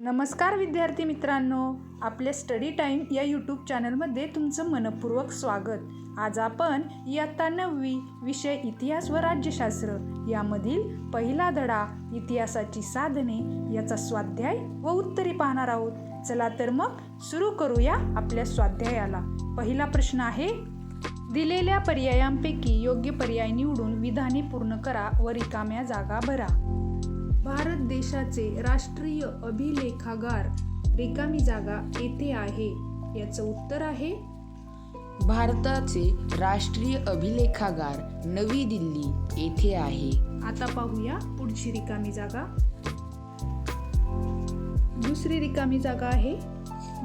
नमस्कार विद्यार्थी मित्रांनो आपल्या स्टडी टाईम या यूट्यूब चॅनलमध्ये तुमचं मनपूर्वक स्वागत. आज आपण इयत्ता नववी विषय इतिहास व राज्यशास्त्र यामधील पहिला धडा इतिहासाची साधने याचा स्वाध्याय व उत्तरी पाहणार आहोत. चला तर मग सुरू करूया आपल्या स्वाध्यायाला. पहिला प्रश्न आहे दिलेल्या पर्यायांपैकी योग्य पर्याय निवडून विधाने पूर्ण करा व रिकाम्या जागा भरा. भारत देशाचे राष्ट्रीय अभिलेखागार रिकामी जागा येथे आहे. याचं उत्तर आहे भारताचे राष्ट्रीय अभिलेखागार नवी दिल्ली येथे आहे. आता पाहूया पुढची रिकामी जागा. दुसरी रिकामी जागा आहे.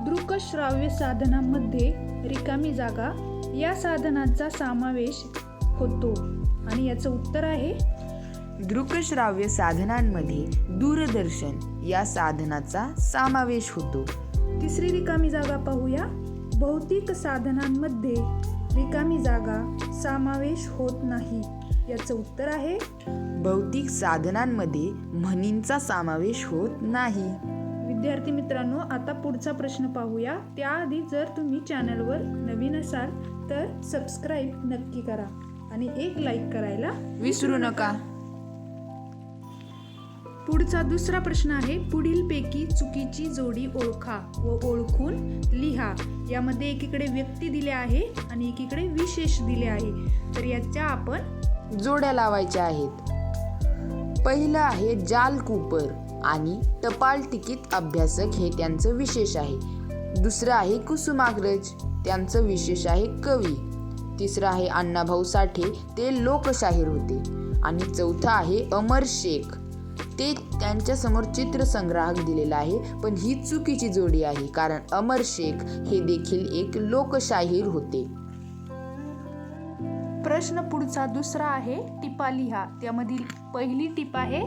दृकश्राव्य साधनांमध्ये रिकामी जागा. या साधनाचा समावेश होतो. आणि याचं उत्तर आहे दृकश्राव्य साधनांमध्ये दूरदर्शन या साधनाचा समावेश होतो. तिसरी रिकामी जागा पाहूया. भौतिक साधनांमध्ये रिकामी जागा समावेश होत नाही. याचं उत्तर आहे भौतिक साधनांमध्ये म्हणींचा समावेश होत नाही. विद्यार्थी मित्रांनो आता पुढचा प्रश्न पाहूया. त्याआधी जर तुम्ही चॅनलवर नवीन असाल तर सबस्क्राईब नक्की करा आणि एक लाईक करायला विसरू नका. पुढचा दुसरा प्रश्न आहे पुढीलपैकी चुकीची जोडी ओळखा व ओळखून लिहा. यामध्ये एकीकडे व्यक्ती दिले आहे आणि एकीकडे विशेष दिले आहे. तर याच्या आपण जोड्या लावायच्या आहेत. पहिलं आहे जाल कूपर आणि टपाल तिकीट अभ्यासक हे त्यांचं विशेष आहे. दुसरं आहे कुसुमाग्रज त्यांचं विशेष आहे कवी. तिसरं आहे अण्णाभाऊ साठे ते लोकशाहीर होते. आणि चौथं आहे अमर शेख. ते त्यांच्यासमोर चित्रसंग्राहक दिलेला आहे. पण ही चुकीची जोडी आहे कारण अमर शेख हे देखील एक लोकशाहीर होते. प्रश्न पुढचा दुसरा आहे टिपा लिहा. त्यामधील पहिली टीप आहे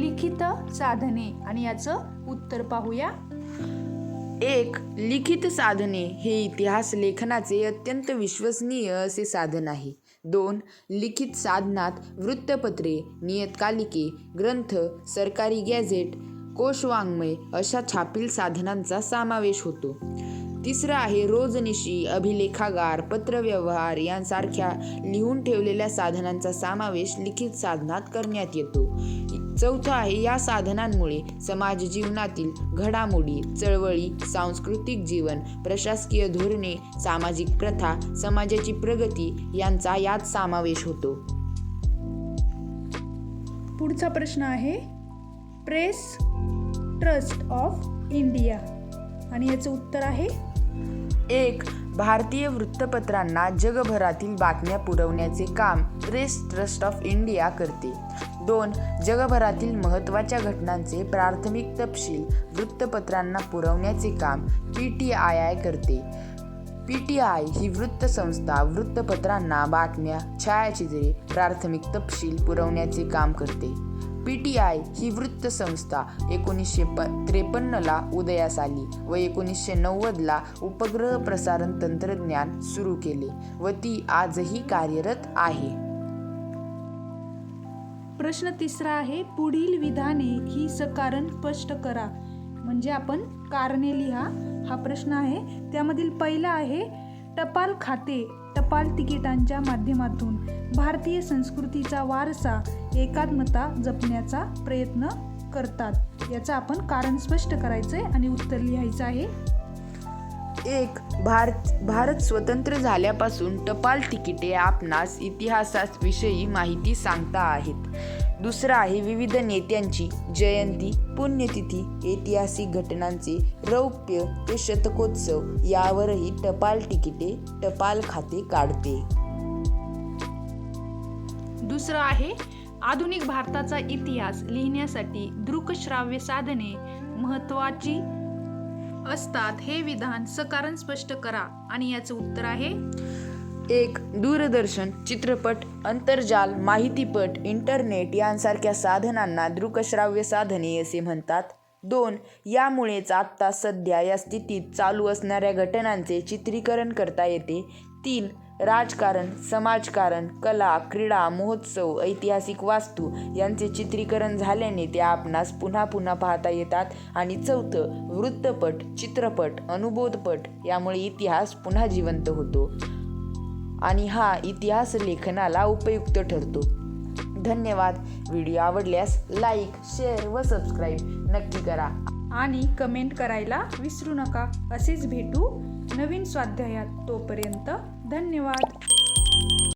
लिखित साधने. आणि याचं उत्तर पाहूया. एक लिखित साधने हे इतिहास लेखनाचे अत्यंत विश्वसनीय असे साधन आहे. दोन लिखित साधनात वृत्तपत्रे नियतकालिके ग्रंथ सरकारी गॅझेट कोशवाङ्मय अशा छापील साधनांचा समावेश होतो. तिसरं आहे रोजनिशी अभिलेखागार पत्रव्यवहार यांसारख्या लिहून ठेवलेल्या साधनांचा समावेश लिखित साधनात करण्यात येतो. चौथं आहे या साधनांमुळे समाज जीवनातील घडामोडी चळवळी सांस्कृतिक जीवन प्रशासकीय धोरणे सामाजिक प्रथा समाजाची प्रगती यांचा यात समावेश होतो. पुढचा प्रश्न आहे प्रेस ट्रस्ट ऑफ इंडिया. आणि याचं उत्तर आहे एक भारतीय वृत्तपत्रांना जगभरातील बातम्या पुरवण्याचे काम प्रेस ट्रस्ट ऑफ इंडिया करते. दोन जगभरातील महत्त्वाच्या घटनांचे प्राथमिक तपशील वृत्तपत्रांना पुरवण्याचे काम पी टी आय आय करते. पी टी आय ही वृत्तसंस्था वृत्तपत्रांना बातम्या छायाचित्रे प्राथमिक तपशील पुरवण्याचे काम करते. पी टी आय ही वृत्तसंस्था एकोणीसशे प त्रेपन्नला उदयास आली व एकोणीसशे नव्वदला उपग्रह प्रसारण तंत्रज्ञान सुरू केले व ती आजही कार्यरत आहे. प्रश्न तिसरा आहे पुढील विधाने ही सकारण स्पष्ट करा. म्हणजे आपण कारणे लिहा. हा प्रश्न आहे त्यामधील पहिला आहे टपाल खाते टपाल तिकिटांच्या माध्यमातून भारतीय संस्कृतीचा वारसा एकात्मता जपण्याचा प्रयत्न करतात. याचं आपण कारण स्पष्ट करायचं आहे आणि उत्तर लिहायचं आहे. एक भारत भारत स्वतंत्र झाल्यापासून टपाल तिकिटे आपणास इतिहासाविषयी माहिती सांगता आहेत. दुसरं आहे विविध नेत्यांची जयंती पुण्यतिथी ऐतिहासिक घटनांचे रौप्य ते शतकोत्सव यावरही टपाल तिकिटे टपाल खाते काढते. दुसरं आहे आधुनिक भारताचा इतिहास लिहिण्यासाठी दृकश्राव्य साधने महत्वाची असतात. हे विधान सकारण स्पष्ट करा. आणि याचं उत्तर आहे एक दूरदर्शन चित्रपट अंतर्जाल माहितीपट इंटरनेट यांसारख्या साधनांना दृकश्राव्य साधने असे म्हणतात. दोन यामुळेच आत्ता सध्या या स्थितीत चालू असणाऱ्या घटनांचे चित्रीकरण करता येते. तीन राजकारण समाजकारण कला क्रीडा महोत्सव ऐतिहासिक वास्तू यांचे चित्रीकरण झाल्याने ते आपणास पुन्हा पुन्हा पाहता येतात. आणि चौथं वृत्तपट चित्रपट अनुबोधपट यामुळे इतिहास पुन्हा जिवंत होतो. आणि हा इतिहास लेखनाला उपयुक्त ठरतो. धन्यवाद. व्हिडिओ आवडल्यास लाईक शेअर व सबस्क्राईब नक्की करा. आणि कमेंट करायला विसरू नका. असेच भेटू नवीन स्वाध्यायात. तोपर्यंत धन्यवाद.